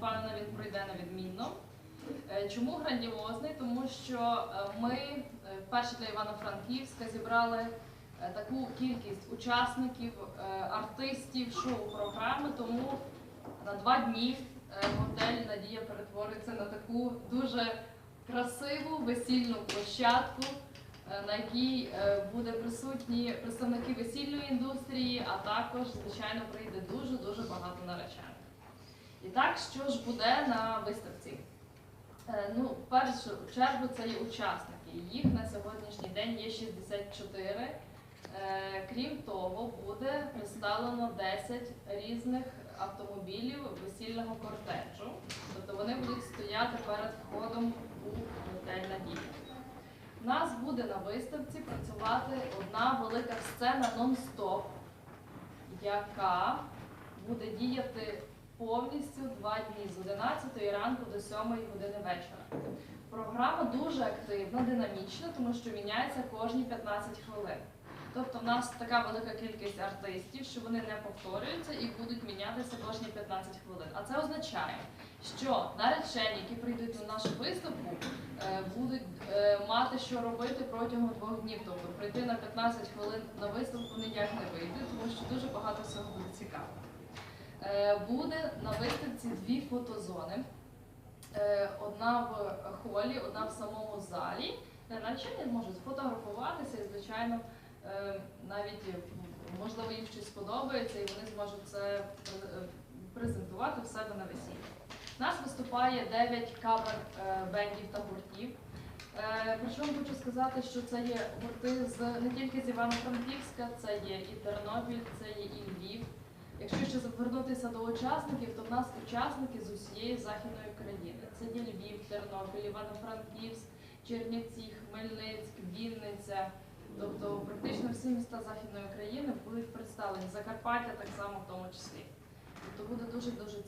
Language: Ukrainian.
впевнена, він пройде на відмінно. Е, Чому грандіозний? Тому що е, ми е, вперше для Івано-Франківська зібрали таку кількість учасників, артистів шоу-програми, тому на два дні готель Надія перетвориться на таку дуже красиву весільну площадку, на якій буде присутні представники весільної індустрії, а також, звичайно, прийде дуже дуже багато наречених. І так, що ж буде на виставці? Е, Ну, в першу чергу це є учасники. Їх на сьогоднішній день є 64. Е, Крім того, буде представлено 10 різних автомобілів весільного кортеджу. Тобто вони будуть стояти перед входом у готель Надія. У нас буде на виставці працювати одна велика сцена нон-стоп, яка буде діяти повністю два дні з 11 ранку до 7 години вечора. Програма дуже активна, динамічна, тому що міняється кожні 15 хвилин. Тобто в нас така велика кількість артистів, що вони не повторюються і будуть мінятися кожні 15 хвилин. А це означає, що наречені, які прийдуть на нашу виставку, е, будуть е, мати що робити протягом двох днів. Тобто прийти на 15 хвилин на виставку ніяк не вийде, тому що дуже багато всього буде цікаво. Е, Буде на виставці дві фотозони. Е, Одна в холі, одна в самому залі, де наречені зможуть сфотографуватися і, звичайно, е, навіть е, можливо їм щось сподобається, і вони зможуть це е, презентувати в себе на весіллі. У нас виступає 9 кавер е, бендів та гуртів. Е, Причому хочу сказати, що це є гурти з не тільки з Івано-Франківська, це є і Тернопіль, це є і Львів. Якщо звернутися до учасників, то в нас учасники з усієї західної країни. Це є Львів, Тернопіль, Івано-Франківськ, Чернівці, Хмельницьк, Вінниця. Тобто практично всі міста західної країни будуть представлені. Закарпаття так само в тому числі. Тобто буде дуже дуже